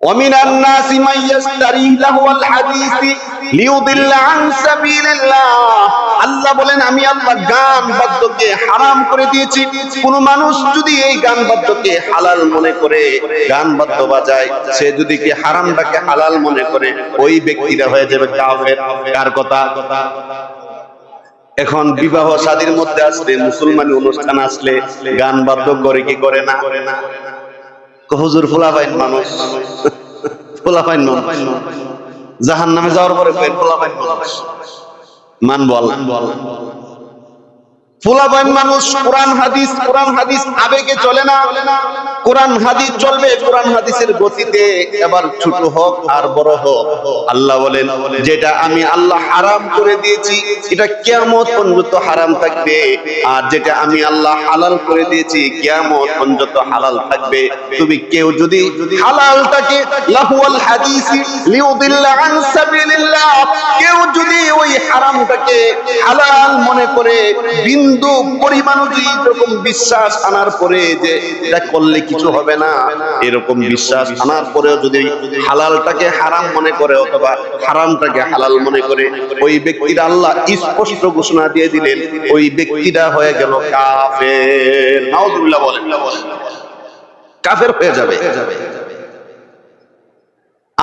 ومن الناس من يشتري لهو الحديث ليضل عن سبيل الله আল্লাহ বলেন আমি আল্লাহ গান বাদ্যকে হারাম করে দিয়েছি কোন মানুষ যদি এই গান বাদ্যকে হালাল মনে করে গান বাদ্য বাজায় সে যদি কি হারামটাকে হালাল মনে করে ওই ব্যক্তিরা হয়ে যাবে কাফের কার কথা এখন বিবাহ শাদীর মধ্যে আসলে মুসলমানি অনুষ্ঠান আসলে গান বাদ্য করে কি করে না হুজুর ফুলাফাইন মানুষ। ফুলাফাইন মানুষ। জাহান নামে যাওয়ার পরে ফুলাফাইন মানুষ। মানবো আল্লাহ। যেটা আমি আল্লাহ হারাম করে দিয়েছি, এটা হারাম থাকবে। আর যেটা আমি আল্লাহ হালাল করে দিয়েছি হালাল থাকবে। তুমি কেউ যদি হালালটাকে কেউ যদি ওই হারামটাকে হালাল মনে করে বিন্দু পরিমাণও এরকম বিশ্বাস আনার পরে যে এটা করলে কিছু হবে না, এরকম বিশ্বাস আনার পরেও যদি হালালটাকে হারাম মনে করে অথবা হারামটাকে হালাল মনে করে, ওই ব্যক্তিরা আল্লাহ স্পষ্ট ঘোষণা দিয়ে দিলেন, ওই ব্যক্তিটা হয়ে গেল কাফের। নাউজুবিল্লাহ বলেন। কাফের হয়ে যাবে।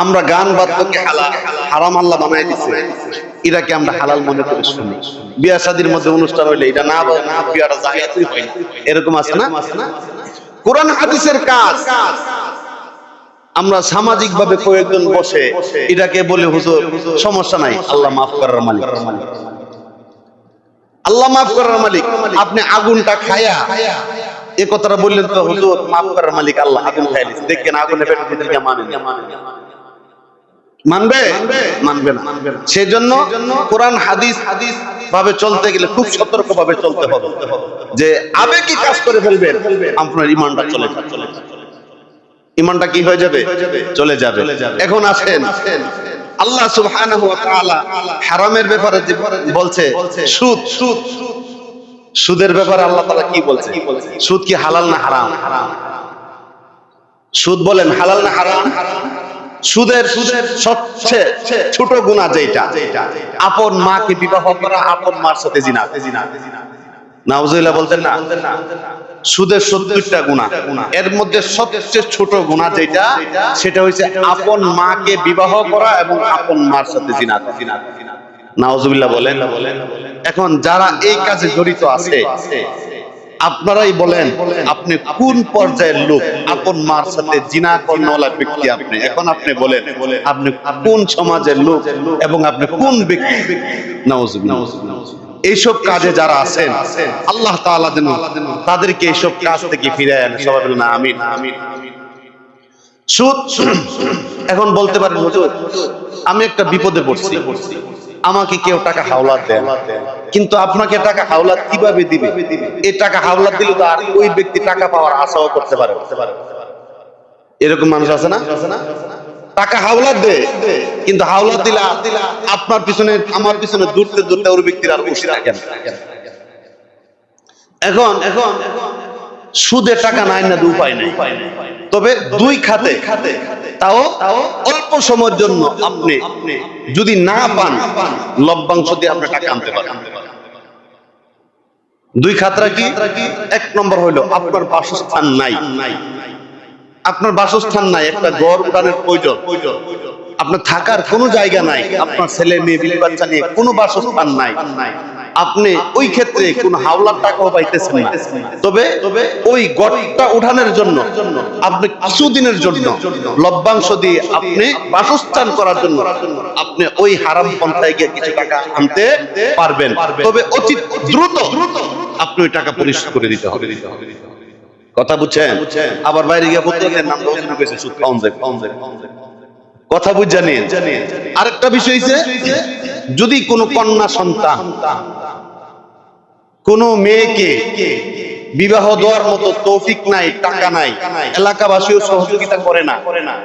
আমরা গান বাদ্যকে হালাল হারাম আল্লাহ বানাই দিচ্ছে এটাকে আমরা হালাল মনে করে শুনি। বিয়া শাদির মধ্যে অনুষ্ঠান হইলে এটা না না, বিয়াটা জাহিয়াতুই হয় এরকম আছে না? কোরআন হাদিসের কাজ। আমরা সামাজিক ভাবে কয়েকজন বসে এটাকে বলে, হুজুর, সমস্যা নাই, আল্লাহ মাফ করার মালিক। আল্লাহ মাফ করার মালিক। আপনি আগুনটা খায়া এ কথাটা বললেন তো, হুজুর, মাফ করার মালিক আল্লাহ, আগুন খাইলি দেখেন আগুনে পেট মানে মানবে? মানবে। না। সেজন্য কোরআন হাদিস হাদিস ভাবে চলতে গেলে খুব সতর্ক ভাবে চলতে হবে। যে আবেগী কাজ করে ফেলবেন আপনার ইমানটা চলে যাবে। ইমানটা কি হয়ে যাবে? চলে যাবে। এখন আসেন। আল্লাহ সুবহানাহু ওয়া তাআলা হারামের ব্যাপারে যে বলছে সুদ। সুদ। সুদের ব্যাপারে আল্লাহ তাআলা কি বলছে? সুদ কি হালাল না হারাম? সুদ বলেন হালাল না হারাম? সুদের সুদের সবচেয়ে ছোট গুণা যেটা আপন মাকে বিবাহ করা, আপন মার সাথে জিনা নাউজুবিল্লাহ বলতেন না, সুদের সত্তরটা গুণা। এর মধ্যে সবচেয়ে ছোট গুণা যেটা সেটা হচ্ছে আপন মাকে বিবাহ করা এবং আপন মার সাথে জিনা নাউজুবিল্লাহ বলেন, এখন যারা এই কাজে জড়িত আছে আপনারাই বলেন আপনি কোন পর্যায়ের লোক? আপন মার সাথে জিনা কর্ণওয়ালা ব্যক্তি আপনি। এখন আপনি বলেন আপনি কোন সমাজের লোক? এবং আপনি কোন ব্যক্তি? নাউজুবিল্লাহ। এইসব কাজে যারা আছেন আল্লাহ তাআলা যেন তাদেরকে এইসব কাজ থেকে ফিরে আনেন সবাই বলেন আমিন। আমিন সুদ এখন বলতে পারেন হুজুর আমি একটা বিপদে পড়ছি। আমাকে কেউ টাকা হাওলাত দেন। কিন্তু আপনাকে টাকা হাওলাত কীভাবে দিবে? এই টাকা হাওলাত দিলে তো আর ওই ব্যক্তি টাকা পাওয়ার আশাও করতে পারে। এরকম মানুষ আছে না? টাকা হাওলাত দে কিন্তু হাওলাত দিলে আপনার পিছনে, আমার পিছনে দূরতে দূরতে ওর ব্যক্তির আর বসে থাকেন এখন এখন সুদে টাকা নাই না উপায় নেই। তবে দুই খাতে তাও অল্প সময়ের জন্য আপনি যদি না পান, লভ্যাংশ দিয়ে আপনি টাকা আনতে পারেন। দুই খাতরা কি? এক নম্বর হইল আপনার বাসস্থান নাই। আপনার বাসস্থান নাই, একটা গড় উঠানের প্রয়োজন। আপনার থাকার কোনো জায়গা নাই, আপনার ছেলে মেয়ে বাচ্চা নিয়ে কোনো বাসস্থান নাই। আপনি ওই ক্ষেত্রে কোন হাওলার টাকাও পাইতেছেন না। তবে ওই গড়টা উঠানোর জন্য আপনি কিছুদিনের জন্য লভ্যাংশ দিয়ে আপনি বাসস্থান করার জন্য আপনি ওই হারাম পন্থায় গিয়ে কিছু টাকা আনতে পারবেন। তবে অতি দ্রুত আপনি ওই টাকা পরিশোধ করে দিতে হবে। কথা বুঝছেন? আবার বাইরে গিয়ে বলতে নাম সুদ পাউন্ড কথা বুঝ জানেন আরেকটা বিষয় যদি কোনো কন্যা সন্তান কোন মেয়েকে বিবাহ দেওয়ার মতো তৌফিক নাই, টাকা নাই। এলাকাবাসীও সহযোগিতা করে না।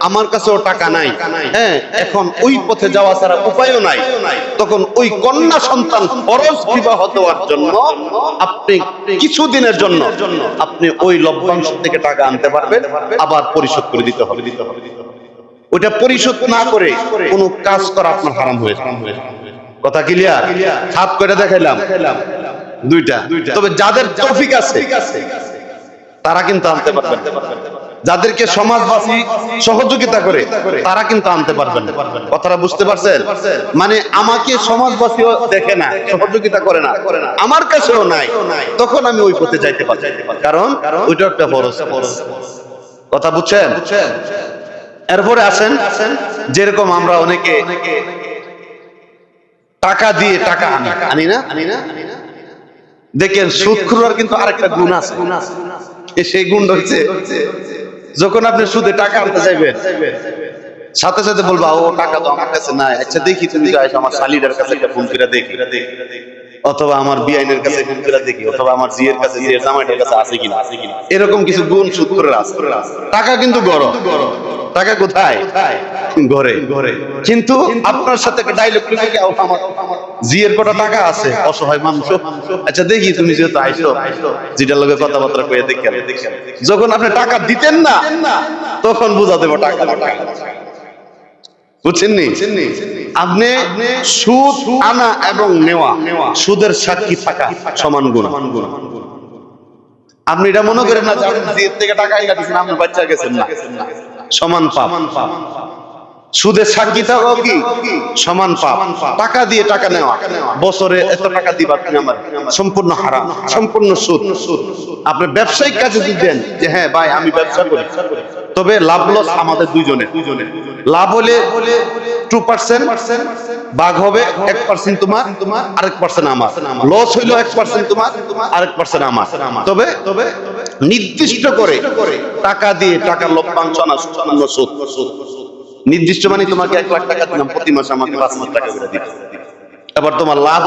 আমার কাছেও টাকা নাই। হ্যাঁ এখন ওই পথে যাওয়া ছাড়া উপায়ও নাই। তখন ওই কন্যা সন্তান ফরজ বিবাহ দেওয়ার জন্য আপনি কিছুদিনের জন্য আপনি ওই লভ্যাংশ থেকে টাকা আনতে পারবেন, আবার পরিশোধ করে দিতে হবে। দিতে হবে ওটা পরিশোধ না করে কোনো কাজ করা আপনার হারাম হয়ে কথা ক্লিয়ার হাত করে দেখাইলাম। দুইটা। তবে যাদের তৌফিক আছে তারা কিন্তু আনতে পারবেন যাদেরকে সমাজবাসী সহযোগিতা করে তারা কিন্তু আনতে পারবেন। কথাটা বুঝতে পারছেন? মানে আমাকে সমাজবাসীও দেখে না সহযোগিতা করে না। আমার কাছেও নাই। তখন আমি ওই পথে যাইতে পারি কারণ ওইটা একটা ফরজ। কথা বুঝছেন? এরপরে আসেন যেরকম আমরা অনেকে টাকা দিয়ে টাকা আনি। আনি না? আনি না? দেখেন সুদ খুরার কিন্তু আরেকটা গুণ আছে। সেই গুণ হচ্ছে যখন আপনি সুদে টাকা আনতে চাইবেন সাথে সাথে বলবা ও টাকা তো আমার কাছে নাই। আচ্ছা দেখি তুমি আমার শালিটার কাছে একটা ফোন করে দেখি। অথবা আমার বিআইনের কাছে করে দেখি, অথবা আমার জিয়ের কাছে জিয়ের জামাইটার কাছে আছে কিনা। এরকম কিছু গুণ সুদ করে আছে টাকা কিন্তু গরম। টাকা কোথায়? ঘরে। ঘরে কিন্তু আপনার সাথে একটা ডাইলগ লিখে কি আমার জিয়ের কটা টাকা আছে, অসহায় মানুষ। আচ্ছা দেখি তুমি যেহেতু আইসো, যেটার লগে কথাবার্তা কয়ে দেখে যখন আপনি টাকা দিতেন না, তখন বুঝা দেবো টাকা। বুঝছেন নি আপনি সুদ আনা এবং নেওয়া সুদের সাক্ষী থাকা সমান গুণ। আপনি এটা মনে করেন না যে থেকে টাকা আইনা দিচ্ছেন আপনি বাচ্চা গেছেন না। সমান পাপ। সুদের সাক্ষী থাকাও কি? সমান পাপ। টাকা দিয়ে টাকা নেওয়া। বছরে এত টাকা দিবা তুমি আমার। সম্পূর্ণ হারাম। সম্পূর্ণ সুদ। আপনি ব্যবসায়িক কাজে যদি দেন যে হ্যাঁ ভাই আমি ব্যবসা করি। তবে লাভ লস আমাদের দুইজনের। লাভ হলে টু পার্সেন্ট বাঘ হবে এক পার্সেন্ট তোমার তোমার। আরেক পার্সেন্ট আমার। লস হইল এক পার্সেন্ট তোমার আরেক পার্সেন্ট আমার। তবে তবে নির্দিষ্ট করে টাকা দিয়ে টাকার লভ্যাংশ আনা সুদ। নির্দিষ্ট মানে তোমাকে এক লাখ টাকা দিলাম প্রতি মাসে আমাকে পাঁচ লাখ টাকা করে দিতে এবার তোমার লাভ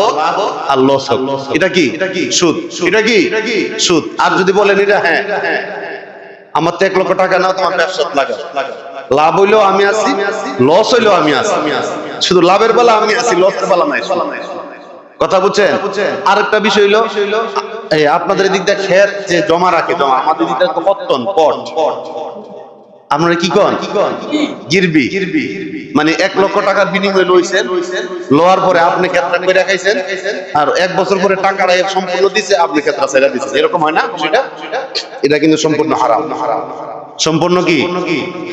আর লস হোক। এটা কি? সুদ। এটা কি? সুদ। আর যদি বলেন এটা হ্যাঁ। আমার তো এক লক্ষ টাকা নাও তোমার ব্যবসা লাগা লাভ হইলেও আমি আছি লস হইলেও আমি আছি। শুধু লাভের বেলা আমি আছি লসের বেলা নাই। কথা বুঝছেন? আরেকটা বিষয় হইল এই আপনাদের দিয়ে খেত যে জমা রাখে জমা আমাদের দিক দিয়ে পত্তন পট। আপনারা কি কন? গিরবি। মানে এক লক্ষ টাকার বিনিময়ে লইছেন। লওয়ার পরে আপনি ক্ষেত্রা করে রাখাইছেন আর এক বছর পরে টাকাটা এর সম্পূর্ণ দিছে আপনি ক্ষেত্রা ছেড়ে দিচ্ছেন এরকম হয় না সেটা? এটা কিন্তু সম্পূর্ণ হারাম। সম্পূর্ণ কি?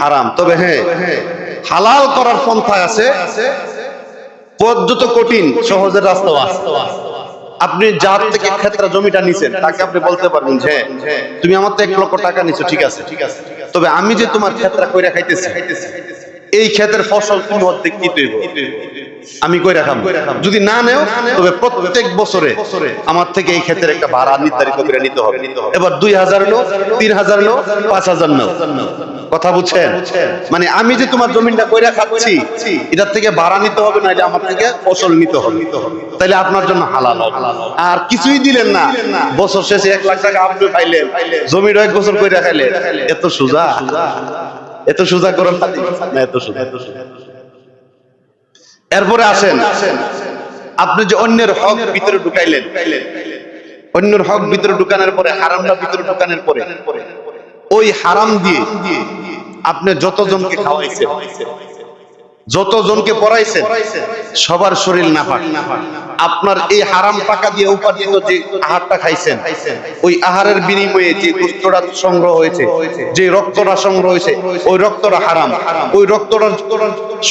হারাম। তবে হ্যাঁ হালাল করার পন্থায় আছে। পথ যত কঠিন সহজের রাস্তাও আছে। আপনি যার থেকে ক্ষেত্রে জমিটা নিছেন তাকে আপনি বলতে পারবেন যে হ্যাঁ, তুমি আমার তো এক লক্ষ টাকা নিছো ঠিক আছে। ঠিক আছে। তবে আমি যে তোমার ক্ষেত্রে কইরা খাইতেছি, এই ক্ষেতের ফসল তুমি অর্ধেক কি আমি কই রাখাম যদি না নেও, তবে প্রত্যেক বছরে আমার থেকে এই ক্ষেতের একটা ভাড়া নির্ধারিত করে নিতে হবে। এবার দুই হাজার নো তিন হাজার নো পাঁচ হাজার নো কথা বুঝছেন? মানে আমি যে তোমার জমিনটা কইরা খাচ্ছি এটার থেকে ভাড়া নিতে হবে না এটা আমার থেকে ফসল নিতে হবে। তাইলে আপনার জন্য হালাল আর কিছুই দিলেন না বছর শেষে এক লাখ টাকা আপনি পাইলেন। জমির এক বছর কইরা খাইলেন। এত সুজা? এত সুজা করার না এত সুজা এত সুজা। এরপরে আসেন। আপনি যে অন্যের হক ভিতরে ঢুকাইলেন। অন্যের হক ভিতরে ঢুকানোর পরে হারামটা ভিতরে ঢুকানোর পরে। ওই হারাম দিয়ে আপনি যতজনকে খাওয়াইছেন। যতজনকে পড়াইছেন সবার শরীর নাপাক। আপনার এই হারাম টাকা দিয়ে উপার্জিত যে আহারটা খাইছেন ওই আহারের বিনিময়ে যে গুস্তটা সংগ্রহ হয়েছে যে রক্তটা সংগ্রহ হয়েছে ওই রক্তটা হারাম। ওই রক্তটা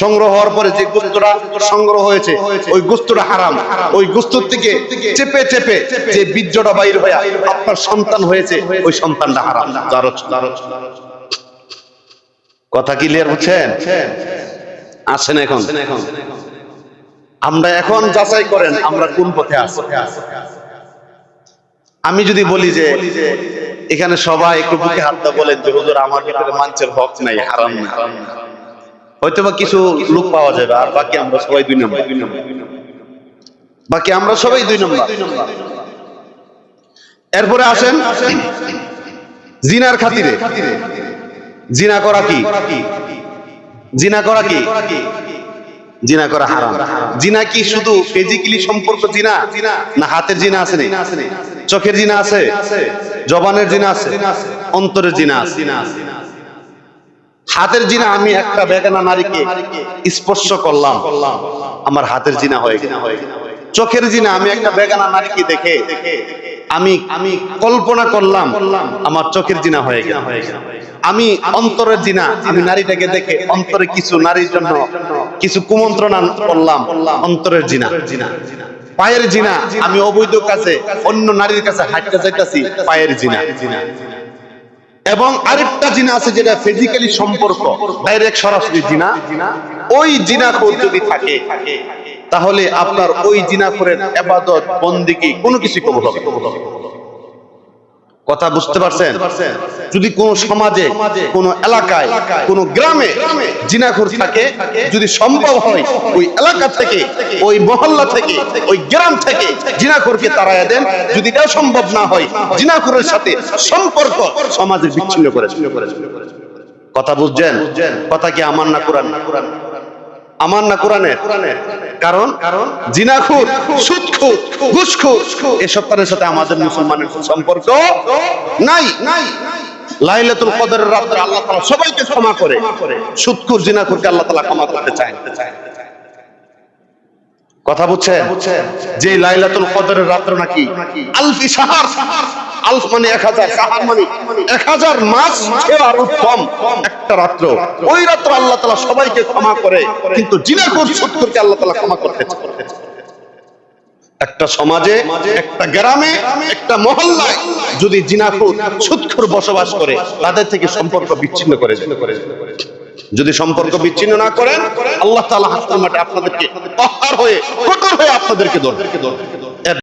সংগ্রহ হওয়ার পরে যে গুস্তটা সংগ্রহ হয়েছে ওই গুস্তটা হারাম। ওই গুস্তর থেকে চেপে চেপে যে বীর্যটা বাইর হয়ে আপনার সন্তান হয়েছে ওই সন্তানটা হারাম। কথা ক্লিয়ার বুঝছেন আসেন এখন? আমরা এখন যাচাই করেন আমরা কোন পথে আছি। আমি যদি বলি যে এখানে সবাই একটু বুকে হাতটা বলেন যে হুজুর আমার ভিতরে মানুষের হক নাই হারাম না। হয়তো বা কিছু লোক পাওয়া যাবে আর বাকি আমরা সবাই দুই নম্বর। বাকি আমরা সবাই দুই নম্বর। এরপরে আসেন জিনার খাতিরে। জিনা করা কি? জিনা করা কি? জিনা করা হারাম। জিনা কি শুধু ফিজিক্যালি সম্পর্ক জিনা? না হাতের জিনা আছে নেই চোখের জিনা আছে? জবানের জিনা আছে? অন্তরের জিনা আছে? হাতের জিনা আমি একটা বেগানা নারীকে স্পর্শ করলাম। আমার হাতের জিনা হয়ে গেল। চোখের জিনা আমি একটা বেগানা নারীকে দেখে আমি আমি কল্পনা করলাম, আমার চোখের জিনা হয়ে গেল। আমি অন্তরের জিনা আমি নারীটাকে দেখে অন্তরে কিছু নারীর জন্য কিছু কুমন্ত্রণা করলাম, অন্তরের জিনা। পায়ের জিনা আমি অবৈধ কাছে অন্য নারীর কাছে হাঁটতে যাইতাছি, পায়ের জিনা। এবং আরেকটা জিনা আছে যেটা ফিজিক্যালি সম্পর্ক ডাইরেক্ট সরাসরি জিনা। ওই জিনাখোর যদি থাকে তাহলে আপনার ওই জিনাখোরের এবাদত বন্দিকে কোনো কিছু কবুল হবে কথা বুঝতে পারছেন? যদি কোন সমাজে, কোন এলাকায়, কোন গ্রামে জিনাখোর থাকে, যদি সম্ভব হয় ওই এলাকা থেকে, ওই মহল্লা থেকে, ওই গ্রাম থেকে জিনাখোরকে তাড়াইয়া দেন, যদি এটা সম্ভব না হয় জিনাখোরের সাথে সম্পর্ক সমাজে বিচ্ছিন্ন করে কথা বুঝছেন? কথা কি আমার না কোরআন না কোরআন আমার না কোরআনের? কারণ কারণ জিনাখুর সুদখুর ঘুষখুর এসব তাদের সাথে আমাদের মুসলমানের সম্পর্ক নাই। নাই। লাইলাতুল কদরের রাত্রে আল্লাহ তাআলা সবাইকে ক্ষমা করে। সুদখুর জিনাখুরকে আল্লাহ তাআলা ক্ষমা করতে চায়। কথা বুঝছেন? যে লাইলাতুল কদরের রাত্র নাকি? আলফি সাহার আলফ মানে এক হাজার সাহার মানে এক হাজার মাস আর উত্তম একটা রাত্র। ওই রাত্র আল্লাহ তালা সবাইকে ক্ষমা করে কিন্তু জিনাকুর সত্তরকে আল্লাহ তালা ক্ষমা করতে একটা সমাজে একটা গ্রামে একটা মহল্লায় যদি জিনাকুর সুৎখুর বসবাস করে তাদের থেকে সম্পর্ক বিচ্ছিন্ন করে করে যদি সম্পর্ক বিচ্ছিন্ন না করেন আল্লাহ তাআলা মাঠে আপনাদেরকে পাহাড় হয়ে কঠোর হয়ে আপনাদেরকে ধরবে।